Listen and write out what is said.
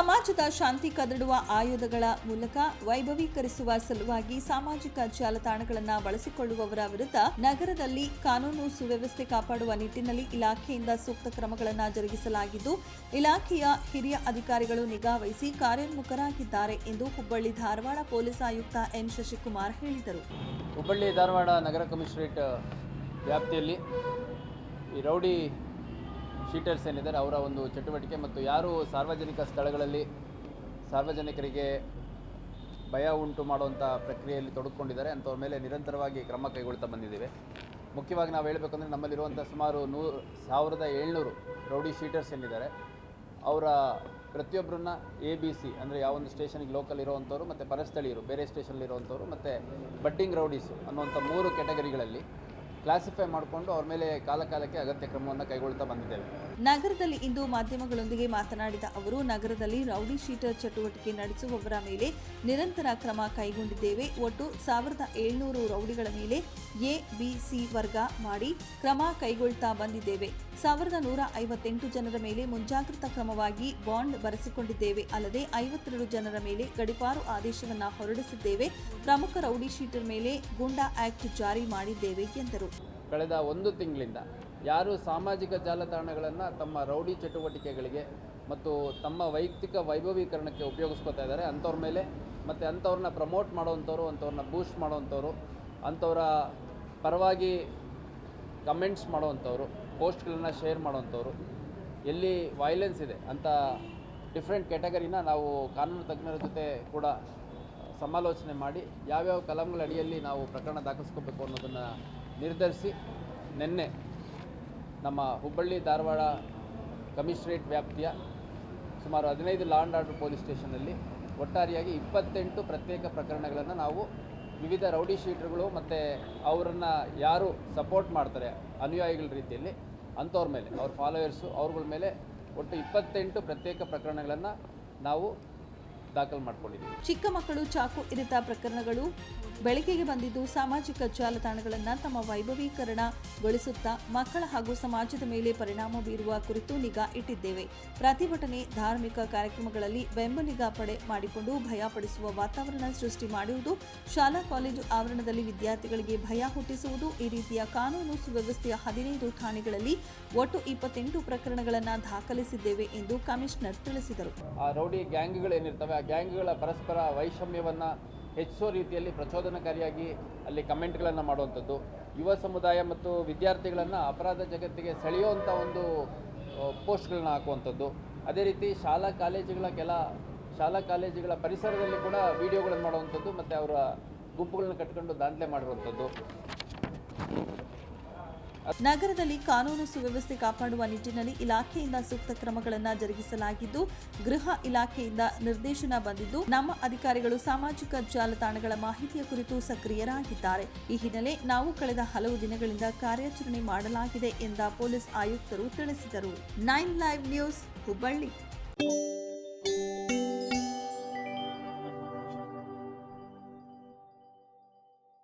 ಸಮಾಜದ ಶಾಂತಿ ಕದಡುವ ಆಯುಧಗಳ ಮೂಲಕ ವೈಭವೀಕರಿಸುವ ಸಲುವಾಗಿ ಸಾಮಾಜಿಕ ಜಾಲತಾಣಗಳನ್ನು ಬಳಸಿಕೊಳ್ಳುವವರ ವಿರುದ್ಧ ನಗರದಲ್ಲಿ ಕಾನೂನು ಸುವ್ಯವಸ್ಥೆ ಕಾಪಾಡುವ ನಿಟ್ಟಿನಲ್ಲಿ ಇಲಾಖೆಯಿಂದ ಸೂಕ್ತ ಕ್ರಮಗಳನ್ನು ಜರುಗಿಸಲಾಗಿದ್ದು, ಇಲಾಖೆಯ ಹಿರಿಯ ಅಧಿಕಾರಿಗಳು ನಿಗಾ ವಹಿಸಿ ಕಾರ್ಯೋನ್ಮುಖರಾಗಿದ್ದಾರೆ ಎಂದು ಹುಬ್ಬಳ್ಳಿ ಧಾರವಾಡ ಪೊಲೀಸ್ ಆಯುಕ್ತ ಎನ್ ಶಶಿಕುಮಾರ್ ಹೇಳಿದರು. ಹುಬ್ಬಳ್ಳಿ ಧಾರವಾಡ ನಗರ ಕಮಿಷನರೇಟ್ ವ್ಯಾಪ್ತಿಯಲ್ಲಿ ಈ ರೌಡಿ ಶೀಟರ್ಸ್ ಏನಿದ್ದಾರೆ, ಅವರ ಒಂದು ಚಟುವಟಿಕೆ ಮತ್ತು ಯಾರು ಸಾರ್ವಜನಿಕ ಸ್ಥಳಗಳಲ್ಲಿ ಸಾರ್ವಜನಿಕರಿಗೆ ಭಯ ಉಂಟು ಮಾಡುವಂಥ ಪ್ರಕ್ರಿಯೆಯಲ್ಲಿ ತೊಡಕೊಂಡಿದ್ದಾರೆ, ಅಂಥವ್ರ ಮೇಲೆ ನಿರಂತರವಾಗಿ ಕ್ರಮ ಕೈಗೊಳ್ತಾ ಬಂದಿದ್ದೇವೆ. ಮುಖ್ಯವಾಗಿ ನಾವು ಹೇಳಬೇಕಂದ್ರೆ ನಮ್ಮಲ್ಲಿರುವಂಥ ಸುಮಾರು ನೂರು, ಸಾವಿರದ ಏಳ್ನೂರು ರೌಡಿ ಶೀಟರ್ಸ್ ಏನಿದ್ದಾರೆ, ಅವರ ಪ್ರತಿಯೊಬ್ಬರನ್ನ ಎ ಬಿ ಸಿ, ಅಂದರೆ ಯಾವೊಂದು ಸ್ಟೇಷನ್ಗೆ ಲೋಕಲ್ ಇರುವಂಥವ್ರು, ಮತ್ತು ಪರಸ್ಥಳೀಯರು, ಬೇರೆ ಸ್ಟೇಷನಲ್ಲಿ ಇರುವಂಥವ್ರು, ಮತ್ತು ಬಟ್ಟಿಂಗ್ ರೌಡೀಸು ಅನ್ನುವಂಥ ಮೂರು ಕೆಟಗರಿಗಳಲ್ಲಿ ಕ್ಲಾಸಿಫೈ ಮಾಡಿಕೊಂಡು ಅವ್ರ ಮೇಲೆ ಕಾಲ ಕಾಲಕ್ಕೆ ಅಗತ್ಯ ಕ್ರಮವನ್ನು ಕೈಗೊಳ್ತಾ ಬಂದಿದ್ದೇವೆ. ನಗರದಲ್ಲಿ ಇಂದು ಮಾಧ್ಯಮಗಳೊಂದಿಗೆ ಮಾತನಾಡಿದ ಅವರು, ನಗರದಲ್ಲಿ ರೌಡಿ ಶೀಟರ್ ಚಟುವಟಿಕೆ ನಡೆಸುವವರ ಮೇಲೆ ನಿರಂತರ ಕ್ರಮ ಕೈಗೊಂಡಿದ್ದೇವೆ. ಒಟ್ಟು ಸಾವಿರದ ಏಳ್ನೂರು ರೌಡಿಗಳ ಮೇಲೆ ಎ, ಬಿ, ಸಿ ವರ್ಗ ಮಾಡಿ ಕ್ರಮ ಕೈಗೊಳ್ತಾ ಬಂದಿದ್ದೇವೆ. ಸಾವಿರದ ನೂರ ಐವತ್ತೆಂಟು ಜನರ ಮೇಲೆ ಮುಂಜಾಗ್ರತಾ ಕ್ರಮವಾಗಿ ಬಾಂಡ್ ಬರೆಸಿಕೊಂಡಿದ್ದೇವೆ. ಅಲ್ಲದೆ ಐವತ್ತೆರಡು ಜನರ ಮೇಲೆ ಗಡಿಪಾರು ಆದೇಶವನ್ನ ಹೊರಡಿಸಿದ್ದೇವೆ. ಪ್ರಮುಖ ರೌಡಿ ಶೀಟರ್ ಮೇಲೆ ಗೂಂಡಾ ಆಕ್ಟ್ ಜಾರಿ ಮಾಡಿದ್ದೇವೆ, ಎಂದರು. ಕಳೆದ ಒಂದು ತಿಂಗಳಿಂದ ಯಾರು ಸಾಮಾಜಿಕ ಜಾಲತಾಣಗಳನ್ನು ತಮ್ಮ ರೌಡಿ ಚಟುವಟಿಕೆಗಳಿಗೆ ಮತ್ತು ತಮ್ಮ ವೈಯಕ್ತಿಕ ವೈಭವೀಕರಣಕ್ಕೆ ಉಪಯೋಗಿಸ್ಕೊತಾ ಇದ್ದಾರೆ, ಅಂಥವ್ರ ಮೇಲೆ ಮತ್ತು ಅಂಥವ್ರನ್ನ ಪ್ರಮೋಟ್ ಮಾಡೋವಂಥವ್ರು, ಅಂಥವ್ರನ್ನ ಬೂಸ್ಟ್ ಮಾಡೋವಂಥವ್ರು, ಅಂಥವರ ಪರವಾಗಿ ಕಮೆಂಟ್ಸ್ ಮಾಡೋವಂಥವ್ರು ಪೋಸ್ಟ್ಗಳನ್ನು ಶೇರ್ ಮಾಡೋವಂಥವ್ರು, ಎಲ್ಲಿ ವೈಲೆನ್ಸ್ ಇದೆ ಅಂಥ ಡಿಫ್ರೆಂಟ್ ಕ್ಯಾಟಗರಿನ ನಾವು ಕಾನೂನು ತಜ್ಞರ ಜೊತೆ ಕೂಡ ಸಮಾಲೋಚನೆ ಮಾಡಿ ಯಾವ್ಯಾವ ಕಲಂಗಳ ಅಡಿಯಲ್ಲಿ ನಾವು ಪ್ರಕರಣ ದಾಖಲಿಸ್ಕೋಬೇಕು ಅನ್ನೋದನ್ನು ನಿರ್ಧರಿಸಿ ನಿನ್ನೆ ನಮ್ಮ ಹುಬ್ಬಳ್ಳಿ ಧಾರವಾಡ ಕಮಿಷನರೇಟ್ ವ್ಯಾಪ್ತಿಯ ಸುಮಾರು ಹದಿನೈದು ಲಾ ಆ್ಯಂಡ್ ಆರ್ಡರ್ ಪೊಲೀಸ್ ಸ್ಟೇಷನಲ್ಲಿ ಒಟ್ಟಾರೆಯಾಗಿ ಇಪ್ಪತ್ತೆಂಟು ಪ್ರತ್ಯೇಕ ಪ್ರಕರಣಗಳನ್ನು ನಾವು ವಿವಿಧ ರೌಡಿ ಶೀಟರ್ಗಳು ಮತ್ತು ಅವರನ್ನು ಯಾರು ಸಪೋರ್ಟ್ ಮಾಡ್ತಾರೆ ಅನುಯಾಯಿಗಳ ರೀತಿಯಲ್ಲಿ ಅಂಥವ್ರ ಮೇಲೆ, ಅವ್ರ ಫಾಲೋಯರ್ಸು ಅವ್ರಗಳ ಮೇಲೆ ಒಟ್ಟು ಇಪ್ಪತ್ತೆಂಟು ಪ್ರತ್ಯೇಕ ಪ್ರಕರಣಗಳನ್ನು ನಾವು ದಾಖಲು ಮಾಡ್ಕೊಂಡಿದ್ದೀವಿ. ಚಿಕ್ಕ ಮಕ್ಕಳು ಚಾಕು ಇರಿತ ಪ್ರಕರಣಗಳು ಬೆಳಕಿಗೆ ಬಂದಿದ್ದು ಸಾಮಾಜಿಕ ಜಾಲತಾಣಗಳನ್ನು ತಮ್ಮ ವೈಭವೀಕರಣಗೊಳಿಸುತ್ತಾ ಮಕ್ಕಳ ಹಾಗೂ ಸಮಾಜದ ಮೇಲೆ ಪರಿಣಾಮ ಬೀರುವ ಕುರಿತು ನಿಗಾ ಇಟ್ಟಿದ್ದೇವೆ. ಪ್ರತಿಭಟನೆ ಧಾರ್ಮಿಕ ಕಾರ್ಯಕ್ರಮಗಳಲ್ಲಿ ಬೆಂಬಲಿಗ ಪಡೆ ಮಾಡಿಕೊಂಡು ಭಯಪಡಿಸುವ ವಾತಾವರಣ ಸೃಷ್ಟಿ ಮಾಡುವುದು ಶಾಲಾ ಕಾಲೇಜು ಆವರಣದಲ್ಲಿ ವಿದ್ಯಾರ್ಥಿಗಳಿಗೆ ಭಯ ಹುಟ್ಟಿಸುವುದು ಈ ರೀತಿಯ ಕಾನೂನು ಸುವ್ಯವಸ್ಥೆಯ ಹದಿನೈದು ಠಾಣೆಗಳಲ್ಲಿ ಒಟ್ಟು ಇಪ್ಪತ್ತೆಂಟು ಪ್ರಕರಣಗಳನ್ನು ದಾಖಲಿಸಿದ್ದೇವೆ ಎಂದು ಕಮಿಷನರ್ ತಿಳಿಸಿದರು. ಆ ರೌಡಿ ಗ್ಯಾಂಗ್ಗಳು ಏನಿರ್ತವೆ ಆ ಗ್ಯಾಂಗ್ಗಳ ಪರಸ್ಪರ ವೈಷಮ್ಯವನ್ನು ಹೆಚ್ಚಿಸೋ ರೀತಿಯಲ್ಲಿ ಪ್ರಚೋದನಕಾರಿಯಾಗಿ ಅಲ್ಲಿ ಕಮೆಂಟ್ಗಳನ್ನು ಮಾಡುವಂಥದ್ದು. ಯುವ ಸಮುದಾಯ ಮತ್ತು ವಿದ್ಯಾರ್ಥಿಗಳನ್ನು ಅಪರಾಧ ಜಗತ್ತಿಗೆ ಸೆಳೆಯುವಂಥ ಒಂದು ಪೋಸ್ಟ್ಗಳನ್ನ ಹಾಕುವಂಥದ್ದು. ಅದೇ ರೀತಿ ಶಾಲಾ ಕಾಲೇಜುಗಳ ಕೆಲ, ಶಾಲಾ ಕಾಲೇಜುಗಳ ಪರಿಸರದಲ್ಲಿ ಕೂಡ ವಿಡಿಯೋಗಳನ್ನು ಮಾಡುವಂಥದ್ದು ಮತ್ತು ಅವರ ಗುಂಪುಗಳನ್ನು ಕಟ್ಕೊಂಡು ದಾಂಧಲೆ ಮಾಡಿರುವಂಥದ್ದು. ನಗರದಲ್ಲಿ ಕಾನೂನು ಸುವ್ಯವಸ್ಥೆ ಕಾಪಾಡುವ ನಿಟ್ಟಿನಲ್ಲಿ ಇಲಾಖೆಯಿಂದ ಸೂಕ್ತ ಕ್ರಮಗಳನ್ನು ಜರುಗಿಸಲಾಗಿದ್ದು, ಗೃಹ ಇಲಾಖೆಯಿಂದ ನಿರ್ದೇಶನ ಬಂದಿದ್ದು, ನಮ್ಮ ಅಧಿಕಾರಿಗಳು ಸಾಮಾಜಿಕ ಜಾಲತಾಣಗಳ ಮಾಹಿತಿಯ ಕುರಿತು ಸಕ್ರಿಯರಾಗಿದ್ದಾರೆ. ಈ ಹಿನ್ನೆಲೆ ನಾವು ಕಳೆದ ಹಲವು ದಿನಗಳಿಂದ ಕಾರ್ಯಾಚರಣೆ ಮಾಡಲಾಗಿದೆ ಎಂದ ಪೊಲೀಸ್ ಆಯುಕ್ತರು ತಿಳಿಸಿದರು. Nine live news Hubballi.